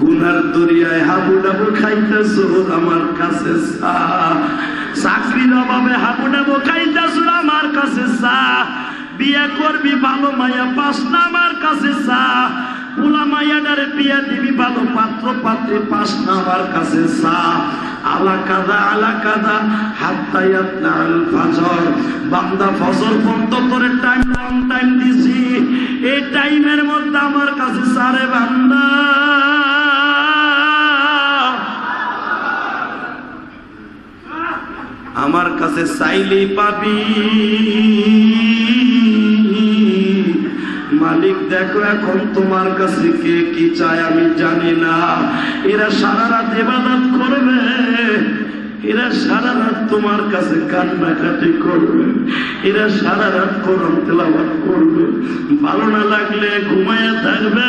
গুনার দরিয়ায় হাবু ডাবু খাইতেছ, আমার কাছে চাকরির অভাবে হাবু ডাবু খাইতেছ, আমার কাছে বিয়ে করবি ভালো মায়া পাস না, আমার কাছে চা। পুলা মায়াডারে বিয়ে দিবি ভালো পাত্র পাত্রী পাস না, আমার কাছে চা। আলা কাদা আলা কাদা হাত্তায়াত নাল ফাজর। বান্দা ফজর পর্যন্ত তোরে টাইম লং টাইম দিছি। এই টাইমের মধ্যে আমার কাছে সারে বান্দা। কাছে চাইলেই পাবি। মালিক, দেখো এখন তোমার কাছে কে কি চায় আমি জানি না। এরা সারা রাত এবাদত করবে, এরা সারা রাত তোমার কাছে কান্নাকাটি করবে, এরা সারা রাত কোরআন তেলাওয়াত করবে। ভালো না লাগলে ঘুমাইয়া থাকবে।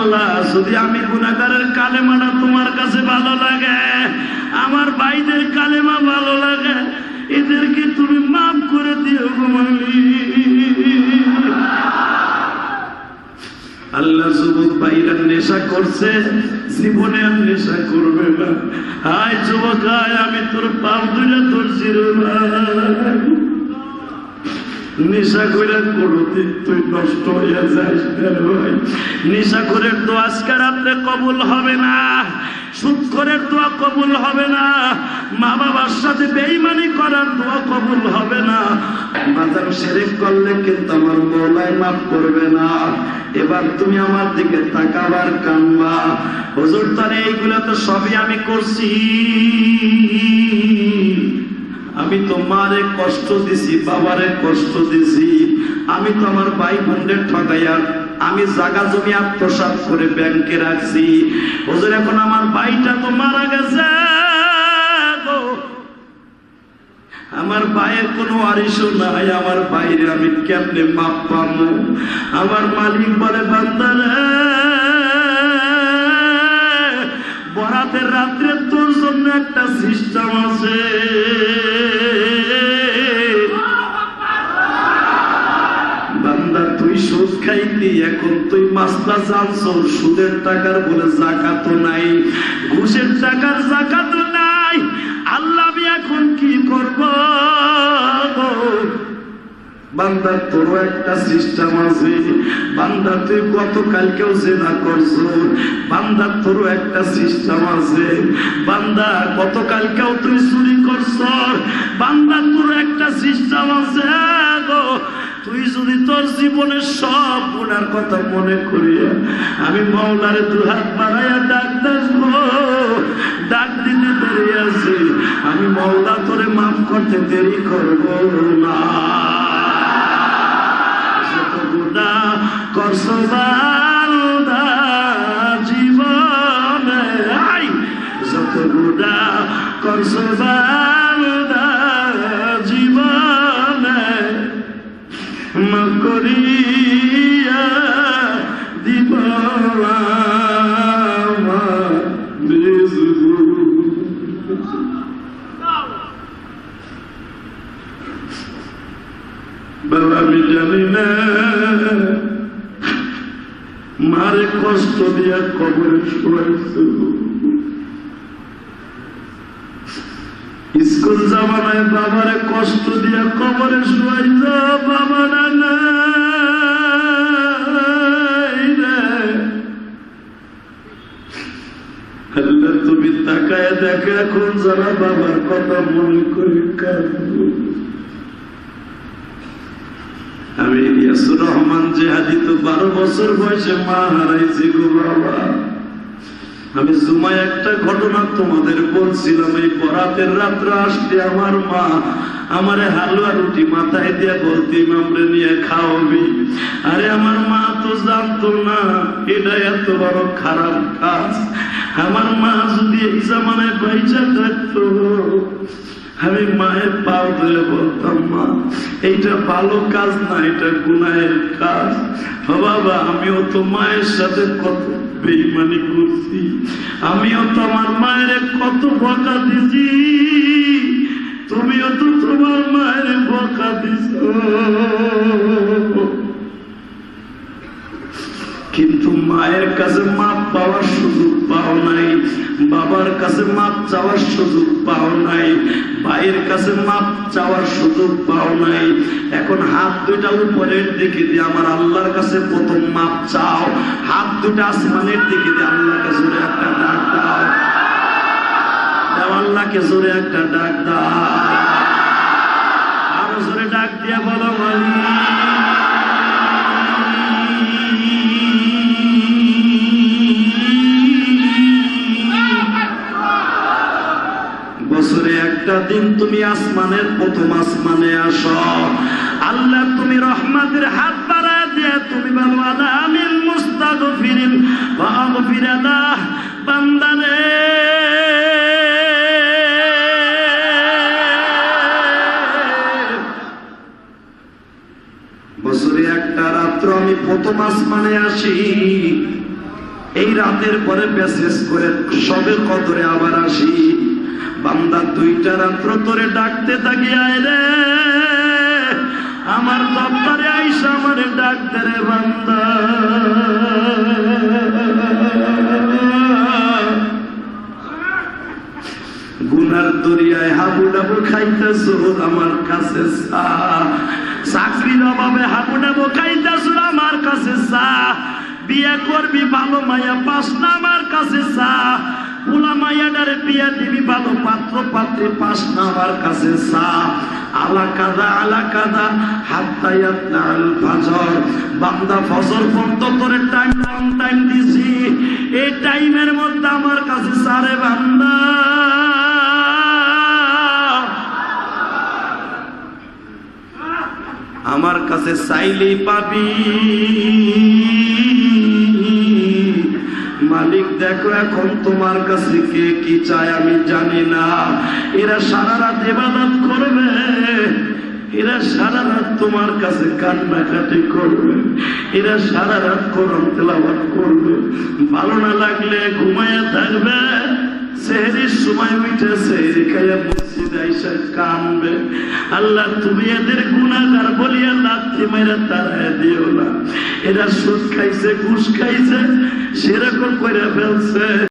আল্লাহ যদি আমি গুনাহগারের কালেমাটা তোমার কাছে ভালো লাগে, আমার ভাইদের কালেমা ভালো লাগে, এদেরকে তুমি মাফ করে দিও গো আল্লাহ যুবক ভাইরা নেশা করছে, জীবনে আর নেশা করবে না। আয় যুবক আয় আমি তোর পাপ ধরে তোর চিরবাই নেশা করে কোনোদিন তুই নষ্ট হইয়া যাস নেশা করে তো আজকে রাত্রে কবুল হবে না, সুদ করে দোয়া কবুল হবে না মা বাবার সাথে বেইমানি করার দোয়া কবুল হবে না। মাজার শেরেক করলে কিন্তু আমার মৌলাই মাফ করবে না। এবার তুমি আমার দিকে তাকাবার কানবা হুজুর তারে এইগুলো তো সবই আমি করছি। মারে কষ্ট দিছি, বাবারে কষ্ট দিছি। আমি তো আমার ভাই বোনদের ঠকাইয়া, আমি জাগা জমি আত্মসাৎ করে ব্যাংকে রাখছি। হুজুর, এখন আমার ভাইটা তো মারা গেছে আমার ভাইয়ের কোনো আরিসও নাই, আমার বাইরে আমি কেমনে মাপ পাবো আমার মালিক বলে বান্দারে বরাতের রাত্রে তোর জন্য একটা এখন তুই মাসলা জানছো সুদের টাকার বলে জাকাত নাই, ঘুষের টাকার জাকাত নাই, আল্লাহ এখন কি করব? বান্দা, তোরও একটা সিস্টেম আছে। বান্দা, তুই গতকালকেও জেনা করছ। বান্দা, তোরও একটা সিস্টেম আছে। বান্দা, গতকালকেও তুই চুরি করছ। তোর একটা সিস্টেম আছে তুই যদি তোর জীবনের সব গুণার কথা মনে করিয়া আমি মৌলারে দু হাত বাড়াইয়া ডাক দেখব ডাক দিতে দেরি আছে। আমি মৌলা তোরে মাফ করতে দেরি করব না। গুণা জীবনে যত গুণা করছ করিয়া দিব। বাবা আমি জানি না মারে কষ্ট দিয়া কবরে শুয়াইছে স্কুল জামানায় বাবারে কষ্ট দিয়া কবরে শুয়াইছ বাবা না তুমি তাকায় দেখে এখন যারা বাবার কথা মনে করে আমি ইয়াসুর রহমান জেহাদি তো বারো বছর বয়সে মা হারাইছি গো বাবা। আমি জুমায় একটা ঘটনা তোমাদের বলছিলাম, এই বরাতের রাত্র আসতে আমার মা আমারে হালুয়া রুটি মাথায় দিয়ে বলতি মামলে নিয়ে খাওয়াবি আরে আমার মা তো জানতো না, এটা এত বড় খারাপ কাজ। আমার মা যদি এই জামানায় পয়সা থাকতো আমি মায়ের পাও ধরে বলতাম, মা, এইটা ভালো কাজ না, এটা গুনাহের কাজ। বাবা, আমিও তো মায়ের সাথে কত বেইমানি করছি। আমিও তো আমার মায়ের কত বকা দিছি। তুমিও তো তোমার মায়ের বকা দিছ। কিন্তু মায়ের কাছে মাপ পাওয়ার সুযোগ পাও নাই। বাবার কাছে মাপ চাওয়ার সুযোগ পাও নাই, ভাইয়ের কাছে মাপ চাওয়ার সুযোগ পাও নাই। এখন হাত দুইটা উপরের দিকে দিয়ে আমার আল্লাহর কাছে প্রথম মাপ চাও। হাত দুটা আসমানের দিকে দিয়ে আল্লাহকে জোরে একটা ডাক দাও। আল্লাহকে জোরে একটা ডাক দাও। আরও জোরে ডাক দিয়ে বলো। বছরে একটা দিন তুমি আসমানের প্রথম আসমানে আসো। আল্লাহ তুমি রহমাতের হাত বাড়া দিয়ে তুমি আমিন বান্দারে। আমি আসি। এই রাতের পরে মেসেজ করে সবে কদরে আবার আসি। বান্দা দুইটা রাত্র তোরে ডাকতে থাকি, আয় রে। আমার দপ্তরে আইসা আমার ডাকতে রে বান্দা। গুনার দরিয়ায় হাবু ডাবু খাইতেছ আমার কাছে চাকরির অভাবে হাবু ডাবু খাইতেছ আমার কাছে চা। বিয়ে করবি ভালো মায়া পাস না আমার কাছে চা। পুলা মায়াডারে বিয়ে ভালো পাত্র, পাত্রী পাস না আমার কাছে চা আলা কাদা আলা কাদা হাত্তায়াত নাল ফাজর। বান্দা ফজর পর্যন্ত তোরে টাইম লং টাইম দিছি এই টাইমের মধ্যে আমার কাছে সারে বান্দা। আমার কাছে চাইলেই পাবি। মালিক, দেখো এখন তোমার কাছে কে কি চায় আমি জানি না। এরা সারা রাত এবাদত করবে, এরা সারা রাত তোমার কাছে কান্নাকাটি করবে, এরা সারা রাত করবে। ভালো না লাগলে ঘুমাইয়া থাকবে। সময় মিটেছে আইসা কানবে। আল্লাহ, তুমি এদের গুণাগার বলিয়া লাথি মেরে তারা দিও না। এরা সুদ খাইছে, ঘুষ খাইছে, সেরকম করে ফেলছে।